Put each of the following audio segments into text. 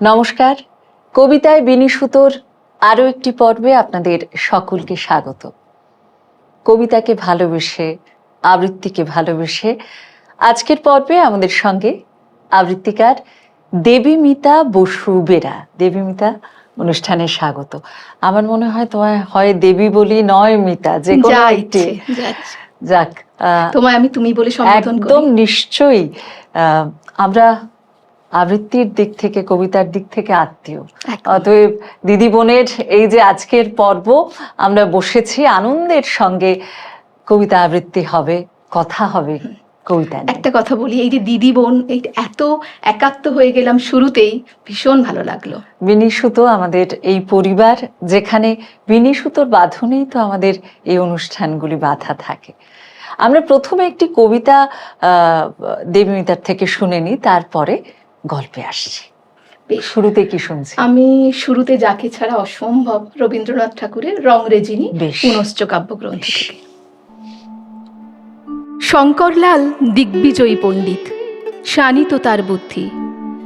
নমস্কার। কবিতায় বিনিসুতোর আরও একটি পর্বে আপনাদের সকলকে স্বাগত। কবিতাকে ভালোবেসে আবৃত্তিকে ভালোবেসে আজকের পর্বে আমাদের সঙ্গে আবৃত্তিকার দেবীমিতা বসু বেরা। দেবীমিতা অনুষ্ঠানে স্বাগত। আমার মনে হয় তোমায় হয় দেবী বলি নয় মিতা যে কোনো একটি। যাক তোমায় আমি তুমি বলে সম্বোধন একদম নিশ্চয়ই আহ, আমরা আবৃত্তির দিক থেকে কবিতার দিক থেকে আত্মীয়। অতএব দিদি বোনের এই যে আজকের পর্ব আমরা বসেছি আনন্দের সঙ্গে। কবিতা আবৃত্তি হবে কথা হবে কবিতা একটা কথা বলি এই যে দিদি বোন এই এত একাত্ম হয়ে গেলাম শুরুতেই ভীষণ ভালো লাগল। বিনিসুতো আমাদের এই পরিবার যেখানে বিনিসুতোর বাঁধনেই তো আমাদের এই অনুষ্ঠানগুলি বাধা থাকে। আমরা প্রথমে একটি কবিতা আহ, দেবীমিতার থেকে শুনে নিই তারপরে গল্পে আসছি। বেশ। শুরুতে কি শুনছি? আমি শুরুতে যাকে ছাড়া অসম্ভব রবীন্দ্রনাথ ঠাকুরের রংরেজিনী বেশ। পুনশ্চ কাব্যগ্রন্থ শঙ্করলাল দিগ্বিজয়ী পণ্ডিত শানিত তার বুদ্ধি।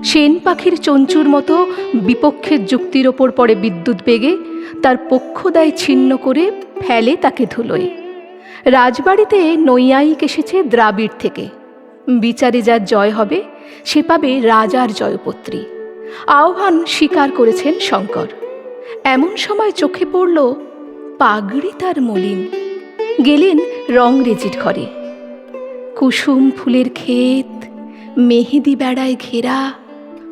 সেন পাখির চঞ্চুর মতো বিপক্ষের যুক্তির ওপর পড়ে বিদ্যুৎ বেগে তার পক্ষদায় ছিন্ন করে ফেলে তাকে ধুলোয়। রাজবাড়িতে নৈয়ায়িক এসেছে দ্রাবিড় থেকে। বিচারে যার জয় হবে সে পাবে রাজার জয়পত্রী। আহ্বান স্বীকার করেছেন শঙ্কর। এমন সময় চোখে পড়ল পাগড়ি তার মলিন। গেলেন রংরেজির ঘরে। কুসুম ফুলের ক্ষেত, মেহেদি বেড়ায় ঘেরা,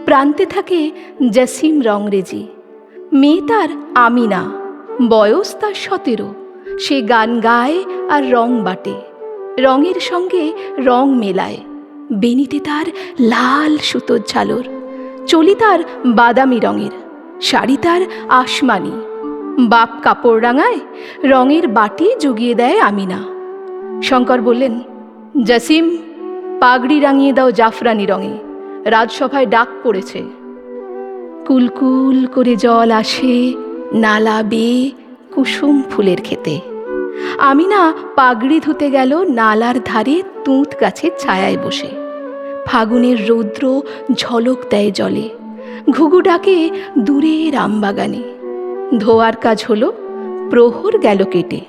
প্রান্তে থাকে জসিম রংরেজি। মেয়ে তার আমিনা, বয়স তার সতেরো। সে গান গায় আর রং বাটে। রঙের সঙ্গে রং মেলায়। বেনিতে তার লাল সুতোর ঝালর, চলি তার বাদামি রঙের, শাড়ি তার আসমানি, বাপ কাপড় রাঙায় রঙের বাটি জুগিয়ে দেয় আমিনা। শঙ্কর বললেন, জাসিম, পাগড়ি রাঙিয়ে দাও জাফরানি রঙে, রাজসভায় ডাক পড়েছে। কুলকুল করে জল আসে নালা বেয়ে কুসুম ফুলের খেতে আমিনা পাগড়ি ধুতে গেল নালার ধারে তুঁত গাছের ছায়ায় বসে। ফাগুনের রৌদ্র ঝলক দেয় জলে। ঘুঘু ডাকে দূরের আমবাগানে। ধোয়ার কাজ হলো প্রহর গেল কেটে।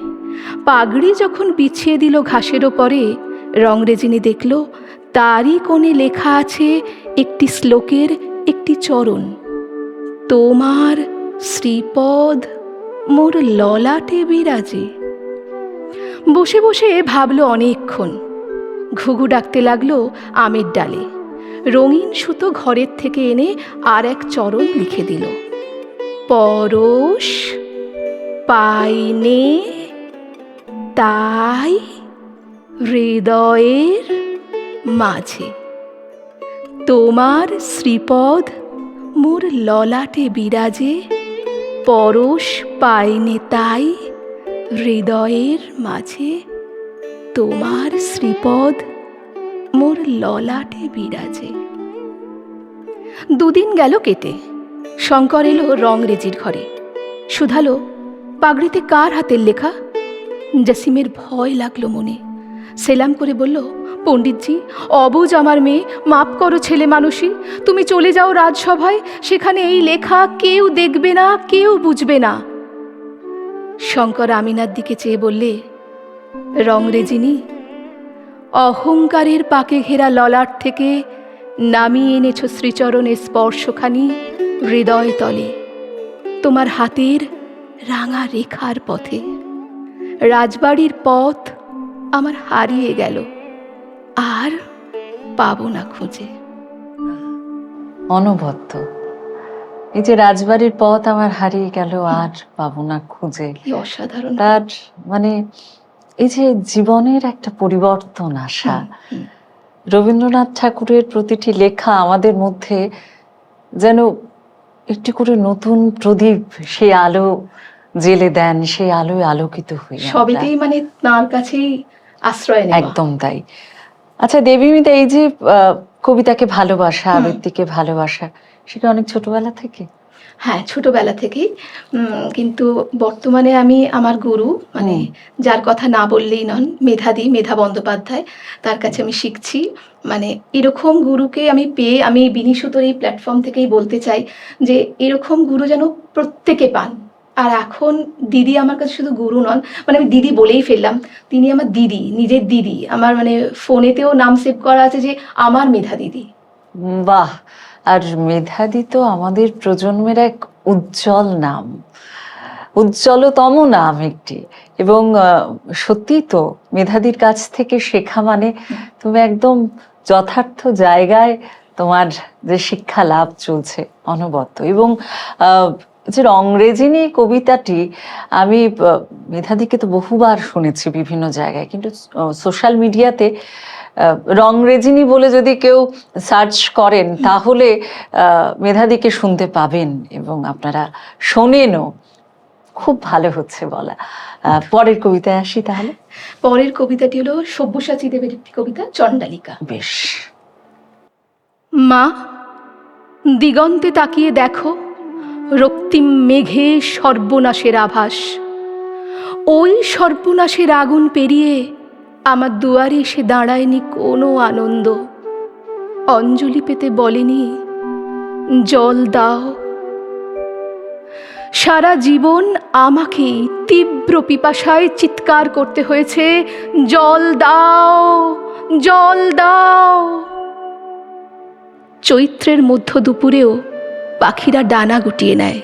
পাগড়ি যখন বিছিয়ে দিল ঘাসের ওপরে, রংরেজিনী দেখল তারই কোণে লেখা আছে একটি শ্লোকের একটি চরণ। তোমার শ্রীপদ মোর ললাটে বিরাজে। বসে বসে ভাবল অনেকক্ষণ। ঘুঘু ডাকতে লাগল আমের ডালে। রঙিন সুতো ঘরের থেকে এনে আর এক চরণ লিখে দিল। পরশ পাইনে তাই হৃদয়ের মাঝে। তোমার শ্রীপদ মোর ললাটে বিরাজে, পরশ পাইনে তাই হৃদয়ের মাঝে। তোমার শ্রীপদ মোর ললাটে বিরাজে। দুদিন গেল কেটে। শঙ্কর এলো রংরেজির ঘরে। শুধালো, পাগড়িতে কার হাতের লেখা? জাসিমের ভয় লাগল মনে। সেলাম করে বলল, পণ্ডিতজি, অবুজ আমার মেয়ে, মাপ করো ছেলে মানুষই তুমি চলে যাও রাজসভায়, সেখানে এই লেখা কেউ দেখবে না, কেউ বুঝবে না। শঙ্কর আমিনার দিকে চেয়ে বললে রংরেজিনী অহংকারের পাকে ঘেরা ললাট থেকে নামিয়ে এনেছ শ্রীচরণের স্পর্শখানি হৃদয় তলে তোমার হাতের রাঙা রেখার পথে। রাজবাড়ির পথ আমার হারিয়ে গেল আর পাবো না খুঁজে। অনবদ্য এই যে রাজবাড়ির পথ আমার হারিয়ে গেল আর পাবো না খুঁজে। অসাধারণ। তার মানে এই যে জীবনের একটা পরিবর্তন আসা রবীন্দ্রনাথ ঠাকুরের প্রতিটি লেখা আমাদের মধ্যে যেন একটি করে নতুন প্রদীপ সেই আলো জেলে দেন সেই আলোয় আলোকিত হয়ে। সবেতেই মানে তার কাছেই আশ্রয় একদম তাই। আচ্ছা দেবীমিতা এই যে আহ, কবিতাকে ভালোবাসা আবৃত্তিকে ভালোবাসা সেটা অনেক ছোটবেলা থেকে? হ্যাঁ ছোটবেলা থেকেই। কিন্তু বর্তমানে আমি আমার গুরু মানে যার কথা না বললেই নন মেধাদি মেধা বন্দ্যোপাধ্যায় তার কাছে আমি শিখছি। মানে এরকম গুরুকে আমি পেয়ে আমি বিনিশুতর এই প্ল্যাটফর্ম থেকেই বলতে চাই যে এরকম গুরু যেন প্রত্যেকে পান। আর এখন দিদি আমার কাছে শুধু গুরু নন মানে আমি দিদি বলেই ফেললাম তিনি আমার দিদি নিজের দিদি। আমার মানে ফোনেতেও নাম সেভ করা আছে যে আমার মেধা দিদি। বাহ! আর মেধাদি তো আমাদের প্রজন্মের এক উজ্জ্বল নাম। উজ্জ্বলতম নাম একটি। এবং সত্যি তো মেধাদির কাছ থেকে শেখা মানে তুমি একদম যথার্থ জায়গায় তোমার যে শিক্ষা লাভ চলছে, অনবদ্য। এবং যে রংরেজিনী কবিতাটি আমি মেধাদিকে তো বহুবার শুনেছি বিভিন্ন জায়গায় কিন্তু সোশ্যাল মিডিয়াতে রংরেজিনী বলে যদি কেউ সার্চ করেন তাহলে আহ, মেধাদিকে শুনতে পাবেন এবং আপনারা শোনেনও। খুব ভালো হচ্ছে বলা। পরের কবিতায় আসি তাহলে? পরের কবিতাটি হলো সব্যসাচী দেবের একটি কবিতা চণ্ডালিকা। বেশ। মা দিগন্তে তাকিয়ে দেখো রক্তিম মেঘে সর্বনাশের আভাস। ওই সর্বনাশের আগুন পেরিয়ে আমার দুয়ারে এসে দাঁড়ায়নি কোনো আনন্দ। অঞ্জলি পেতে বলেনি, জল দাও। সারা জীবন আমাকে তীব্র পিপাসায় চিৎকার করতে হয়েছে, জল দাও জল দাও। চৈত্রের মধ্য দুপুরেও পাখিরা ডানা গুটিয়ে নেয়।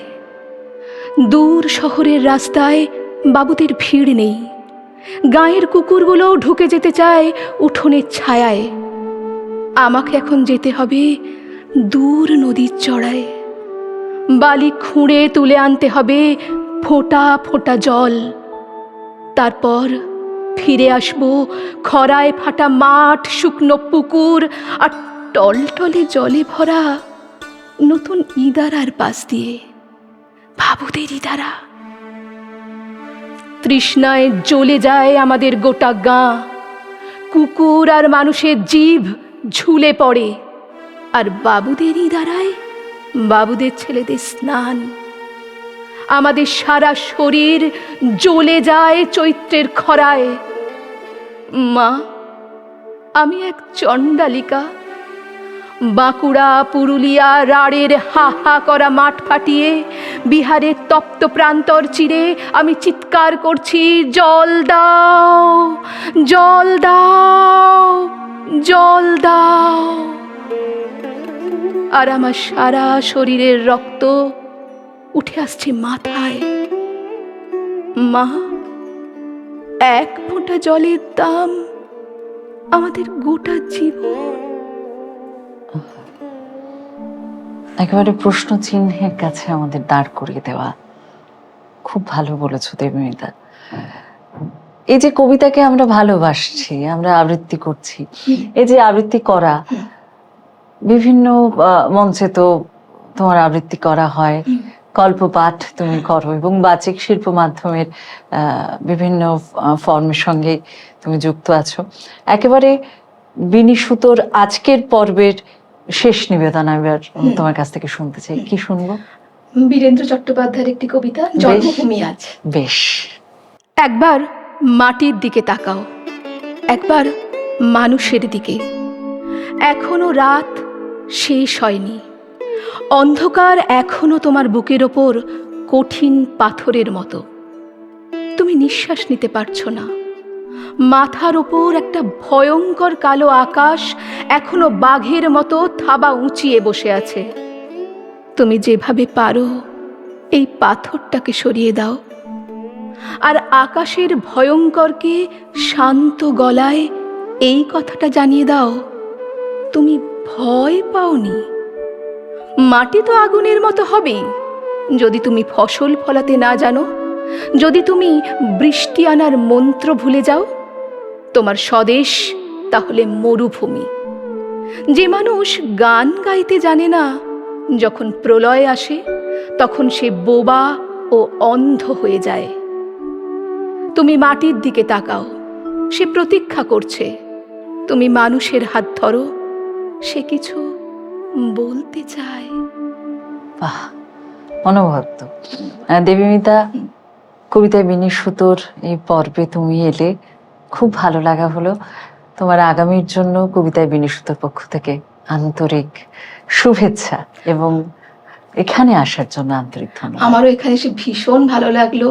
দূর শহরের রাস্তায় বাবুদের ভিড় নেই। গায়ের কুকুরগুলো ঢুকে যেতে চায় উঠোনের ছায়ায়। আমাকে এখন যেতে হবে দূর নদীর চড়ায়। বালি খুঁড়ে তুলে আনতে হবে ফোঁটা ফোঁটা জল। তারপর ফিরে আসব খরায় ফাটা মাঠ, শুকনো পুকুর আর টলটলে জলে ভরা নতুন ইদারার পাশ দিয়ে ভাবুদের ইদারা। তৃষ্ণায় জ্বলে যায় আমাদের গোটা গাঁ। কুকুর আর মানুষের জীব ঝুলে পড়ে। আর বাবুদের ইদারায় বাবুদের ছেলেদের স্নান। আমাদের সারা শরীর জ্বলে যায় চৈত্রের খরায়। মা, আমি এক চণ্ডালিকা। বাঁকুড়া, পুরুলিয়া, রাড়ের হা হা করা মাঠ ফাটিয়ে, বিহারের তপ্ত প্রান্তর চিরে আমি চিৎকার করছি, জল দাও জল দাও জল দাও। আর আমার সারা শরীরের রক্ত উঠে আসছে মাথায়। মা, এক ফোঁটা জলের দাম আমাদের গোটা জীবন। একেবারে প্রশ্ন চিহ্নের কাছে আমাদের দাঁড় করিয়ে দেওয়া। খুব ভালো বলেছ দেবমিতা। এই যে কবিতাকে আমরা ভালোবাসছি, আমরা আবৃত্তি করছি, এই যে আবৃত্তি করা, বিভিন্ন মঞ্চে তো তোমার আবৃত্তি করা হয়। কল্পপাঠ তুমি করো এবং বাচিক শিল্প মাধ্যমের বিভিন্ন ফর্মের সঙ্গে তুমি যুক্ত আছো। একেবারে বিনি সুতোর আজকের পর্বের শেষ নিবেদন আমি এবার তোমার কাছ থেকে শুনতে চাই। কি শুনব? বীরেন্দ্র চট্টোপাধ্যায়ের একটি কবিতা জন্মভূমি আজ। বেশ। একবার মাটির দিকে তাকাও একবার মানুষের দিকে। এখনও রাত শেষ হয়নি অন্ধকার এখনও তোমার বুকের ওপর কঠিন পাথরের মতো। তুমি নিঃশ্বাস নিতে পারছ না মাথার ওপর একটা ভয়ঙ্কর কালো আকাশ এখনও বাঘের মতো থাবা উঁচিয়ে বসে আছে। তুমি যেভাবে পারো, এই পাথরটাকে সরিয়ে দাও। আর আকাশের ভয়ঙ্করকে শান্ত গলায় এই কথাটা জানিয়ে দাও, তুমি ভয় পাওনি। মাটি তো আগুনের মতো হবেই যদি তুমি ফসল ফলাতে না জানো, যদি তুমি বৃষ্টি আনার মন্ত্র ভুলে যাও, তোমার স্বদেশ তাহলে মরুভূমি। যে মানুষ গান গাইতে জানে না যখন প্রলয় আসে তখন সে বোবা ও অন্ধ হয়ে যায়। তুমি মাটির দিকে তাকাও সে প্রতীক্ষা করছে। তুমি মানুষের হাত ধরো সে কিছু বলতে চায়। বাহ আহ, দেবীমিতা কবিতায় বিনি সুতোর এই পর্বে তুমি এলে খুব ভালো লাগা হলো। তোমার আগামীর জন্য কবিতায় বিনি সুতোর পক্ষ থেকে আন্তরিক শুভেচ্ছা এবং এখানে আসার জন্য আন্তরিক ধন্যবাদ। আমারও এখানে এসে ভীষণ ভালো লাগল।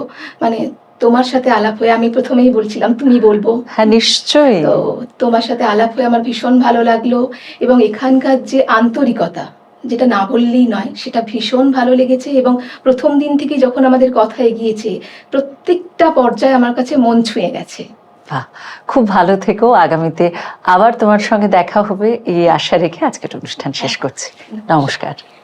মানে তোমার সাথে আলাপ হয়ে আমি প্রথমেই বলছিলাম তুমি বলব। হ্যাঁ নিশ্চয়ই। তো তোমার সাথে আলাপ হয়ে আমার ভীষণ ভালো লাগল এবং এখানকার যে আন্তরিকতা যেটা না বললেই নয় সেটা ভীষণ ভালো লেগেছে এবং প্রথম দিন থেকে যখন আমাদের কথা এগিয়েছে প্রত্যেকটা পর্যায়ে আমার কাছে মন ছুঁয়ে গেছে। বাহ, খুব ভালো থেকো। আগামীতে আবার তোমার সঙ্গে দেখা হবে। এই আশা রেখে আজকের অনুষ্ঠান শেষ করছি। নমস্কার।